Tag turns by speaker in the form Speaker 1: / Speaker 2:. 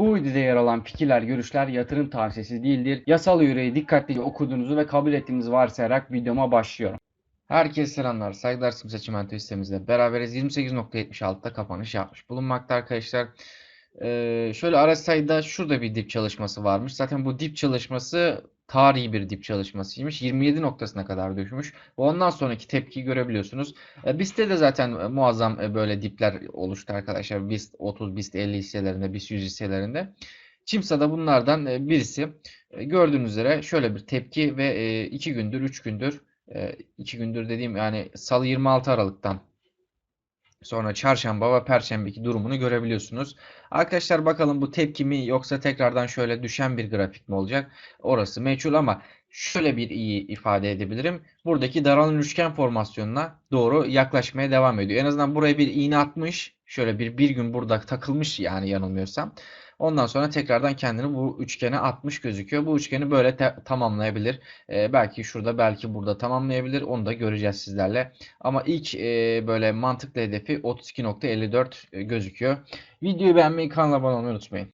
Speaker 1: Bu videoda yer alan fikirler, görüşler yatırım tavsiyesi değildir. Yasal yüreği dikkatlice okuduğunuzu ve kabul ettiğinizi varsayarak videoma başlıyorum. Herkese selamlar. Saygılar Simse Çimento hissemizle beraberiz. 28.76'da kapanış yapmış bulunmakta arkadaşlar. Şöyle RSI'da şurada bir dip çalışması varmış. Zaten bu dip çalışması tarihi bir dip çalışmasıymış. 27 noktasına kadar düşmüş. Ve ondan sonraki tepkiyi görebiliyorsunuz. E, BIST'te de zaten muazzam böyle dipler oluştu arkadaşlar. BIST 30, BIST 50 hisselerinde, BIST 100 hisselerinde. Çimsa da bunlardan birisi. Gördüğünüz üzere şöyle bir tepki ve 2 gündür, 3 gündür, 2 gündür dediğim yani Salı 26 Aralık'tan sonra Çarşamba ve Perşembeki durumunu görebiliyorsunuz. Arkadaşlar bakalım bu tepki mi yoksa tekrardan şöyle düşen bir grafik mi olacak? Orası meçhul ama şöyle bir iyi ifade edebilirim. Buradaki daralan üçgen formasyonuna doğru yaklaşmaya devam ediyor. En azından buraya bir iğne atmış. Şöyle bir bir gün burada takılmış yani yanılmıyorsam. Ondan sonra tekrardan kendini bu üçgene atmış gözüküyor. Bu üçgeni böyle tamamlayabilir. Ee, belki şurada belki burada tamamlayabilir. Onu da göreceğiz sizlerle. Ama ilk e, böyle mantıklı hedefi 32.54 gözüküyor. Videoyu beğenmeyi, kanala abone olmayı unutmayın.